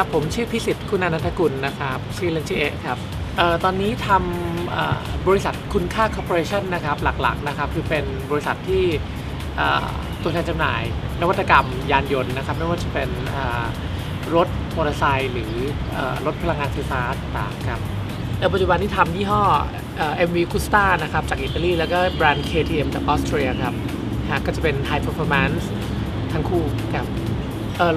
ครับ ผมชื่อพิสิทธิ์คุณอนันทกุลนะครับ ชื่อเล่นชื่อเอะครับออตอนนี้ทำบริษัทคุณค่าคอร์ปอเรชันนะครับหลักๆนะครับคือเป็นบริษัทที่ตัวแทนจำหน่าย นวัตกรรมยานยนต์นะครับไม่ว่าจะเป็นรถมอเตอร์ไซค์หรืออรถพลังงานไฟฟ้าต่างๆครับปัจจุบันที่ทำยี่ห้อเอ่อ MV Gusta นะครับจากอิตาลีแล้วก็แบรนด์ KTM จากออสเตรียครับฮะก็จะเป็น High Performance ทั้งคู่ครับ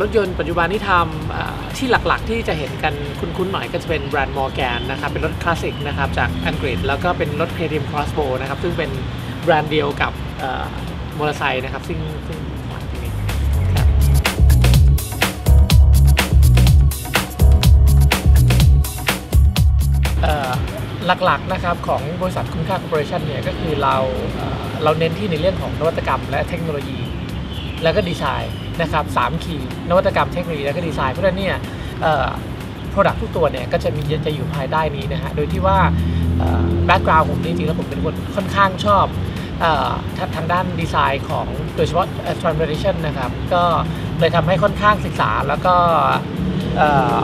รถยนต์ปัจจุบันที่ทำ ที่หลักๆ ที่จะเห็นกันคุ้นๆหน่อยก็จะเป็นแบรนด์มอร์แกนนะครับเป็นรถคลาสสิกนะครับจากอังกฤษ แล้วก็เป็นรถ KTM Crossbow นะครับซึ่งเป็นแบรนด์เดียวกับมอเตอร์ไซค์นะครับซึ่งซึ่งหลักๆนะครับของบริษัทคุณค่าคอร์ปอเรชันเนี่ยก็คือเราเราเน้นที่ในเรื่องของนวัตกรรมและเทคโนโลยี แล้วก็ดีไซน์ นะครับสามคีนวัตกรรมเทคโนโลยีแล้วก็ดีไซน์เพราะฉะนั้นเนี่ยเอ่อ product ทุกตัวเนี่ยก็จะมีจะอยู่ภายใต้นี้นะฮะโดยที่ว่าแบ็กกราวด์ผมจริงๆแล้วผมเป็นคนค่อนข้างชอบออทางด้านดีไซน์ของโดยเฉพาะ transportation นะครับ ก็เลยทำให้ค่อนข้างศึกษาแล้วก็เอ่อ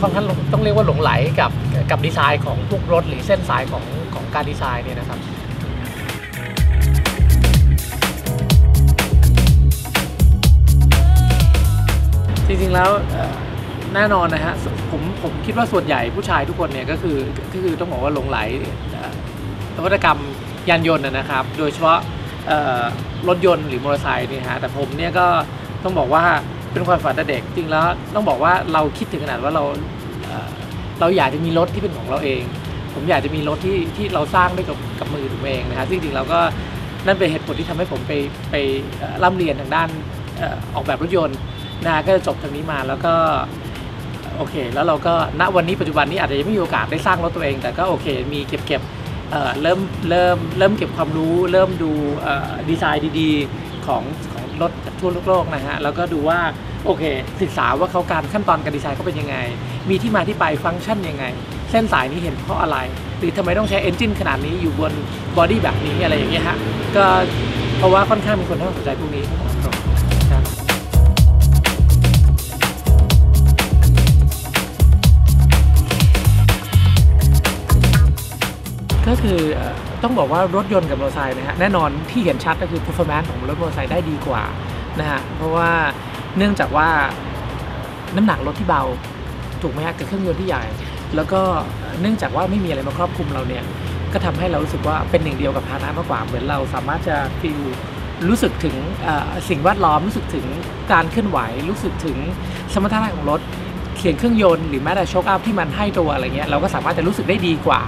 ค่อนข้างต้องเรียกว่าหลงไหลกับกับดีไซน์ของพวกรถหรือเส้นสายของของการดีไซน์เนี่ยนะครับ จริงๆแล้วแน่นอนนะฮะผมผมคิดว่าส่วนใหญ่ผู้ชายทุกคนเนี่ยก็คือก็คือต้องบอกว่าหลงไหลนวัตกรรมยานยนต์นะครับ โดยเฉพาะรถยนต์หรือมอเตอร์ไซค์นี่ฮะแต่ผมเนี่ยก็ต้องบอกว่าเป็นความฝันแต่เด็กจริงแล้วต้องบอกว่าเราคิดถึงขนาดว่าเราเราอยากจะมีรถที่เป็นของเราเอง ผมอยากจะมีรถที่ที่เราสร้างด้วยกับกับมือผมเองนะฮะซึ่งจริงๆเราก็นั่นเป็นเหตุผลที่ทำให้ผมไปไปเอ่อร่ำเรียนทางด้านออกแบบรถยนต์ นะก็จะจบทางนี้มาแล้วก็โอเค แล้วเราก็ณวันนี้ปัจจุบันนี้อาจจะยังไม่มีโอกาสได้สร้างรถตัวเอง แต่ก็โอเค มีเก็บเก็บเริ่มเริ่มเริ่มเก็บความรู้ เริ่มดูดีไซน์ดีๆของของรถทั่วโลกนะฮะแล้วก็ดูว่าโอเค ศึกษาว่าเขาการขั้นตอนการดีไซน์เขาเป็นยังไง มีที่มาที่ไปฟังก์ชันยังไง เส้นสายนี้เห็นเพราะอะไร หรือทำไมต้องใช้เอนจินขนาดนี้อยู่บนบอดี้แบบนี้อะไรอย่างเงี้ยฮะก็เพราะว่าค่อนข้างมีคนให้ความสนใจพวกนี้ ต้องบอกว่ารถยนต์กับมอเตอร์ไซค์นะฮะแน่นอนที่เห็นชัดก็คือ performance ของรถมอเตอร์ไซค์ได้ดีกว่านะฮะเพราะว่าเนื่องจากว่าน้ำหนักรถที่เบาถูกไหมฮะกับเครื่องยนต์ที่ใหญ่ แล้วก็เนื่องจากว่าไม่มีอะไรมาครอบคลุมเราเนี่ยก็ทำให้เรารู้สึกว่าเป็นหนึ่งเดียวกับพาหนะมากกว่าเหมือนเราสามารถจะฟีลรู้สึกถึงสิ่งแวดล้อมรู้สึกถึงการเคลื่อนไหว รู้สึกถึงสมรรถนะของรถเขียนเครื่องยนต์หรือแม้แต่โชคอัพที่มันให้ตัวอะไรเงี้ยเราก็สามารถจะรู้สึกได้ดีกว่า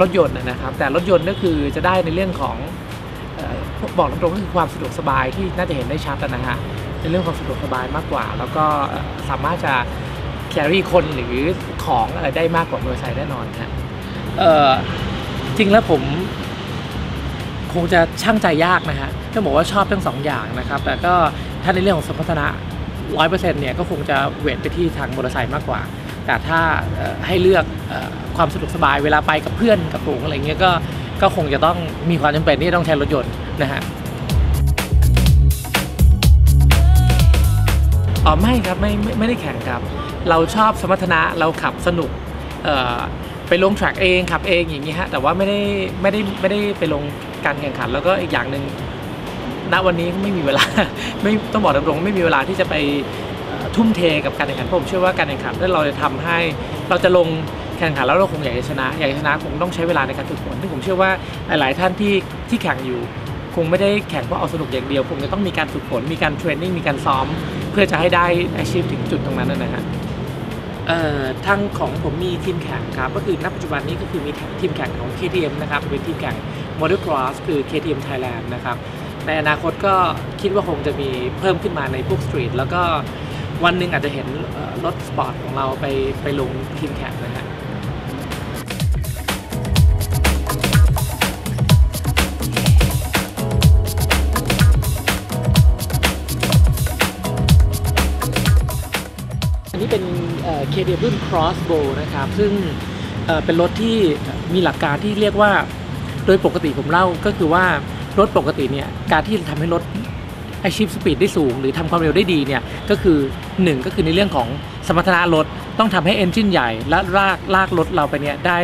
รถยนต์นะครับ แต่รถยนต์ก็คือจะได้ในเรื่องของออบอกตรงๆก็คือความสะดวกสบายที่น่าจะเห็นได้ชัดนะฮะในเรื่องความสะดวกสบายมากกว่า แล้วก็สามารถจะ carry คนหรือของอะไรได้มากกว่ามอเตอร์ไซค์แน่นอนฮะจริงแล้วผมคงจะช่างใจยากนะฮะต้องบอกว่าชอบทั้งสองอย่างนะครับ แต่ก็ถ้าในเรื่องของสมรรถนะร้อยเปอร์เซ็นต์เนี่ยก็คงจะเวทไปที่ทางมอเตอร์ไซค์มากกว่า แต่ถ้าให้เลือกอความสะดวกสบายเวลาไปกับเพื่อนกับฝูงอะไรเงี้ยก็ก็คงจะต้องมีความจำเป็นที่ต้องใช้รถยนต์นะฮะอ๋อไม่ครับไม่ไม่ไม่ได้แข่งครับ เราชอบสมรรถนะเราขับสนุกไปลง track เองขับเองอย่างนี้ฮะแต่ว่าไม่ได้ไม่ได้ไม่ได้ไปลงการแข่งขัน แล้วก็อีกอย่างหนึ่งณวันนี้ไม่มีเวลาไม่ต้องบอกตรงๆไม่มีเวลาที่จะไป ทุ่มเทกับการแข่งขันเพราะผมเชื่อว่าการแข่งขันถ้าเราจะทำให้ เราจะลงแข่งขันแล้วเราคงอยากจะชนะอยากชนะคงต้องใช้เวลาในการฝึกฝนซึ่งผมเชื่อว่าหลาย ๆ ท่านที่ที่แข่งอยู่ คงไม่ได้แข่งเพราะเอาสนุกอย่างเดียวคงจะต้องมีการฝึกฝนมีการเทรนนิ่งมีการซ้อม เพื่อจะให้ได้อาชีพถึงจุดตรงนั้นนะนะฮะเอ่อทางของผมมีทีมแข่งครับก็คือณปัจจุบันนี้ก็คือมีทีมแข่งของ KTM นะครับเป็นทีมแข่ง Model Cross คือ KTM Thailand นะครับในอนาคตก็คิดว่าคงจะมีเพิ่มขึ้นมาในพวกสตรีทแล้วก็ วันหนึ่งอาจจะเห็นรถสปอร์ตของเราไปไปลงทีมแข่งนะฮะอันนี้เป็นเอ่อ KTM รุ่น Crossbow นะครับ ซึ่งเป็นรถที่มีหลักการที่เรียกว่า โดยปกติผมเล่าก็คือว่ารถปกติเนี่ยการที่ทำให้รถ achieve speed ได้สูง หรือทำความเร็วได้ดีเนี่ยก็คือ 1 ก็คือในเรื่องของสมรรถนะรถต้องทำให้ engine ใหญ่ และลากลากรถเราไปเนี่ยได้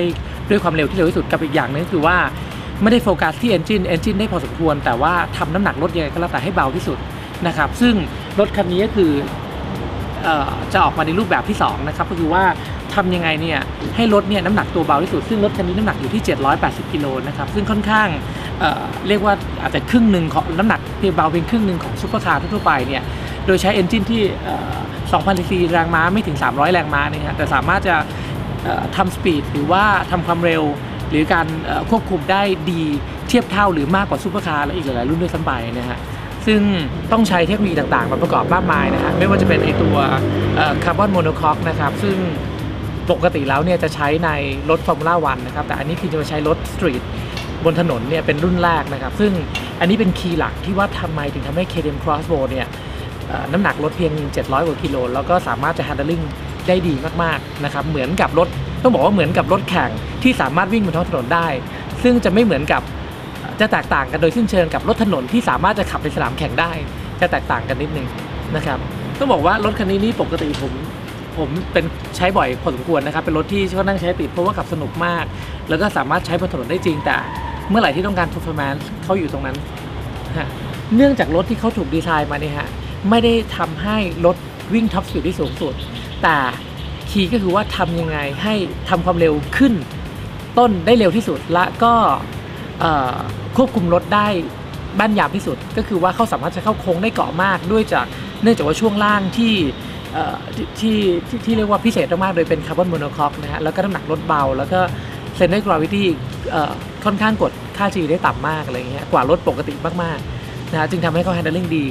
ด้วยความเร็วที่เร็วที่สุดกับอีกอย่างนึงคือว่าไม่ได้โฟกัสที่ engine engine ได้พอสมควร แต่ว่าทำน้ำหนักรถยังไงก็แล้วแต่ให้เบาที่สุดนะครับซึ่งรถคันนี้ก็คือออจะออกมาในรูปแบบที่2นะครับก็คือว่าทำยังไงเนี่ยให้รถเนี่ยน้ำหนักตัวเบาที่สุด ซึ่งรถคันนี้น้ำหนักอยู่ที่ 780 กิโลนะครับซึ่งค่อนข้าง เเรียกว่าอาจจะครึ่งหนึ่งของน้ำหนักเพียงเบาเป็นครึ่งหนึ่งของซุปเปอร์คาร์ทั่วไปเนี่ยโดยใช้เอนจินที่2,000ซีซีแรงม้าไม่ถึง 300 แรงม้านี่ฮะแต่สามารถจะทำสปีดหรือว่าทำความเร็ว หรือการควบคุมได้ดีเทียบเท่าหรือมากกว่าซุปเปอร์คาร์และอีกหลาย ๆ รุ่นด้วยซ้ำไปนะฮะซึ่งต้องใช้เทคโนโลยีต่างๆ มาประกอบมากมายนะฮะไม่ว่าจะเป็นไอตัวคาร์บอนโมโนคอกนะครับซึ่งปกติแล้วเนี่ยจะใช้ในรถฟอร์มูล่าวันนะครับแต่อันนี้คือจะมาใช้รถสตรีท บนถนนเนี่ยเป็นรุ่นแรกนะครับ ซึ่งอันนี้เป็นคีย์หลักที่ว่าทำไมถึงทำให้ KTM Crossbow เนี่ยน้ำหนักรถเพียง 700 กว่ากิโล แล้วก็สามารถจะ handling ได้ดีมากๆนะครับ เหมือนกับรถ ต้องบอกว่าเหมือนกับรถแข่งที่สามารถวิ่งบนท้องถนนได้ ซึ่งจะไม่เหมือนกับจะแตกต่างกันโดยสิ้นเชิงกับรถถนนที่สามารถจะขับในสนามแข่งได้ จะแตกต่างกันนิดนึงนะครับต้องบอกว่ารถคันนี้นี่ปกติผมผมเป็นใช้บ่อยพอสมควรนะครับ เป็นรถที่ค่อนข้างใช้ติดเพราะว่าขับสนุกมาก แล้วก็สามารถใช้บนถนนได้จริงแต่ เมื่อไหร่ที่ต้องการ performance เขาอยู่ตรงนั้นฮะเนื่องจากรถที่เขาถูกดีไซน์มาเนี่ยฮะไม่ได้ทำให้รถวิ่งท็อปสปีดที่สูงสุด แต่คีย์ก็คือว่าทำยังไงให้ทำความเร็วขึ้นต้นได้เร็วที่สุด และก็ควบคุมรถได้แม่นยำที่สุด ก็คือว่าเขาสามารถจะเข้าโค้งได้เกาะมากด้วยจากเนื่องจากว่าช่วงล่างที่ที่ที่ที่เรียกว่าพิเศษมากๆโดยเป็นคาร์บอนโมโนคอกนะฮะแล้วก็น้ำหนักรถเบา แล้วก็ เซนเตอร์กราวิตี้ค่อนข้างกดค่า G ได้ต่ำมากอะไรเงี้ยกว่ารถปกติมากๆนะจึงทำให้เขา handling ดี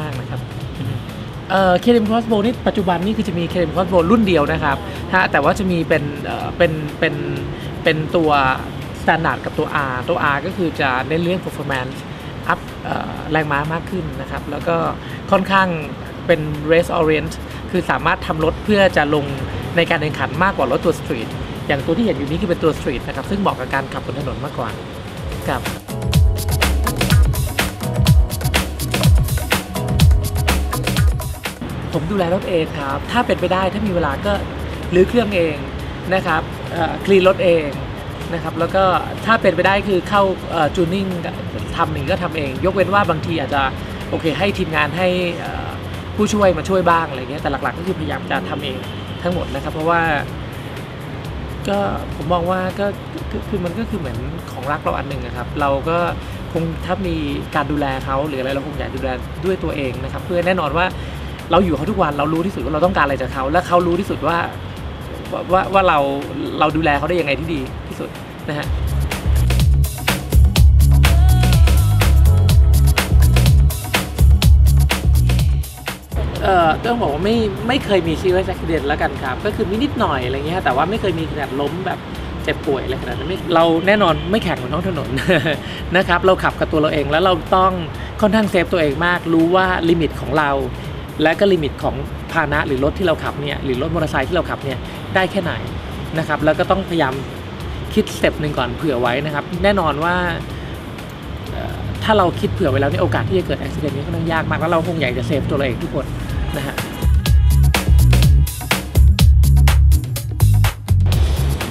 มากๆนะครับเอ่อเคลมครอสโบนี่ปัจจุบันนี่คือจะมีเคลมครอสโบรุ่นเดียวนะครับฮะแต่ว่าจะมีเป็นเออเป็นเป็นเป็นตัวสแตนดาร์ดกับตัว R ตัว R ก็คือจะเน้นเรื่อง performance อัพเอ่อแรงม้ามากขึ้นนะครับ แล้วก็ค่อนข้างเป็น race orient คือสามารถทำรถเพื่อจะลงในการแข่งขันมากกว่ารถตัวสตรีท อย่างตัวที่เห็นอยู่นี้คือเป็นตัวสตรีทนะครับ ซึ่งเหมาะกับการขับบนถนนมากกว่าครับผมดูแลรถเองครับ ถ้าเป็นไปได้ถ้ามีเวลาก็รื้อเครื่องเองนะครับคลีนรถเองนะครับ แล้วก็ถ้าเป็นไปได้คือเข้าจูนิ่งทำเองก็ทำเอง ยกเว้นว่าบางทีอาจจะโอเค ให้ทีมงานให้ผู้ช่วยมาช่วยบ้างอะไรเงี้ยแต่หลักๆก็คือพยายามจะทำเองทั้งหมดนะครับ เพราะว่า ก็ผมมองว่าก็คือมันก็คือเหมือนของรักเราอันหนึ่งนะครับ เราก็คงถ้ามีการดูแลเขาหรืออะไรเราคงอยากดูแลด้วยตัวเองนะครับ เพื่อแน่นอนว่าเราอยู่กับเขาทุกวันเรารู้ที่สุดว่าเราต้องการอะไรจากเขา และเขารู้ที่สุดว่าว่าว่าว่าเราเราดูแลเขาได้ยังไงที่ดีที่สุดนะฮะ ต้องบอกว่าไม่ไม่เคยมีซีเรียส c อ i d e n t แล้วกันครับ ก็คือมีนิดหน่อยอะไรเงี้ยแต่ว่าไม่เคยมีขนาดล้มแบบเจ็บป่วยอะไรขนาดนั้นเราแน่นอนไม่แข่งบนท้องถนนนะครับเราขับกับตัวเราเองแล้วเราต้องค่อนข้างเซฟตัวเองมาก รู้ว่าลิมิตของเรา และก็ลิมิตของพาหนะหรือรถที่เราขับเนี่ยหรือรถมอเตอร์ไซค์ที่เราขับเนี่ยได้แค่ไหนนะครับแล้วก็ต้องพยายามคิดสเต็ปหนึ่งก่อนเผื่อไว้นะครับ แน่นอนว่าถ้าเราคิดเผื่อไว้แล้วนี่โอกาสที่จะเกิดอุบิเหตุนี้ค่อนข้างยากมากแล้วเราคงอยากจะเซฟตัวเราเองทุกคน นะฮะ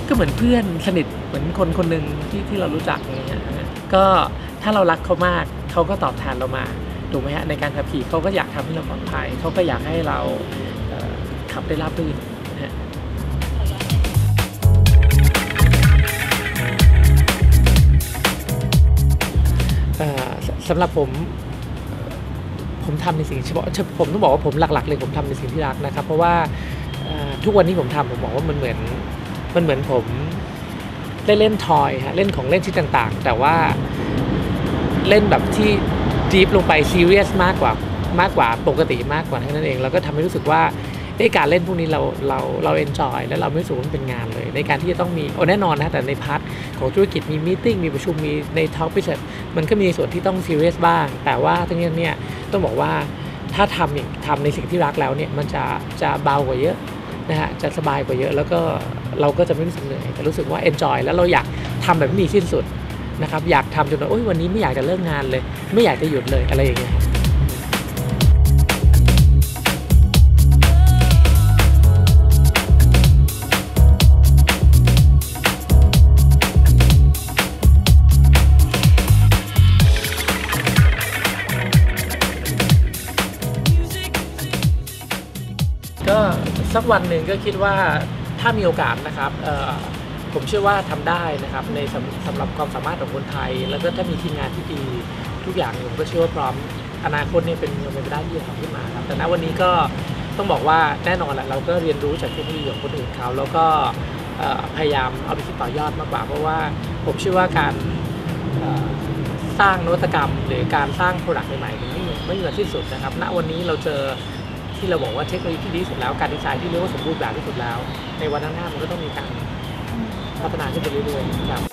ก็เหมือนเพื่อนสนิทเหมือนคนคนหนึ่งที่ที่เรารู้จักอย่างเงี้ยก็ถ้าเรารักเขามากเขาก็ตอบแทนเรามาถูกไหมฮะในการขับขี่เขาก็อยากทำให้เราปลอดภัยเขาก็อยากให้เราขับได้ราบรื่นฮะสำหรับผม ผมทำในสิ่งเฉพาะผมต้องบอกว่าผมหลักๆเลยผมทำในสิ่งที่รักนะครับ เพราะว่าทุกวันนี้ผมทำผมบอกว่ามันเหมือนมันเหมือนผมได้เล่นทอยฮะเล่นของเล่นชิ้นต่างๆ แต่ว่าเล่นแบบที่ดีฟลงไปซีเรียสมากกว่ามากกว่าปกติมากกว่าแค่นั้นเอง แล้วก็ทำให้รู้สึกว่า ในการเล่นพวกนี้เราเราเราเอนจอยแล้วเราไม่รู้สึกว่ามันเป็นงานเลย ในการที่จะต้องมีโอ้แน่นอนนะแต่ในพาร์ทของธุรกิจมีมีติ้งมีประชุมมีในท็อปพิเศษมันก็มีส่วนที่ต้องซีเรียสบ้าง แต่ว่าทั้งนี้เนี่ยต้องบอกว่าถ้าทำอย่างทำในสิ่งที่รักแล้วเนี่ยมันจะจะเบากว่าเยอะนะฮะจะสบายกว่าเยอะ แล้วก็เราก็จะไม่รู้สึกเหนื่อยแต่รู้สึกว่าเอนจอยแล้วเราอยากทำแบบไม่มีสิ้นสุดนะครับอยากทำจนว่าโอ้ยวันนี้ไม่อยากจะเลิกงานเลย ไม่อยากจะหยุดเลยอะไรอย่างเงี้ย สักวันหนึ่งก็คิดว่าถ้ามีโอกาสนะครับผมเชื่อว่าทำได้นะครับในสำสำหรับความสามารถของคนไทย แล้วก็ถ้ามีทีมงานที่ดีทุกอย่างผมก็เชื่อว่าพร้อมอนาคตเนี่ยเป็นเงินเป็นไปได้ที่จะทำขึ้นมาครับแต่ณวันนี้ก็ต้องบอกว่าแน่นอนแหละเราก็เรียนรู้จากเทคโนโลยีของคนอื่นเขาแล้วก็พยายามเอาไปคิดต่อยอดมากกว่า เพราะว่าผมเชื่อว่าการสร้างนวัตกรรม หรือการสร้างโปรดักต์ใหม่ๆไม่ไม่มีวันสิ้นสุดนะครับ ณวันนี้เราเจอ ที่เราบอกว่าเทคโนโลยีที่ดีที่สุดแล้วการดีไซน์ที่เรียกว่าสมบูรณ์แบบที่สุดแล้ว ในวันข้างหน้ามันก็ต้องมีการพัฒนาขึ้นไปเรื่อยๆครับ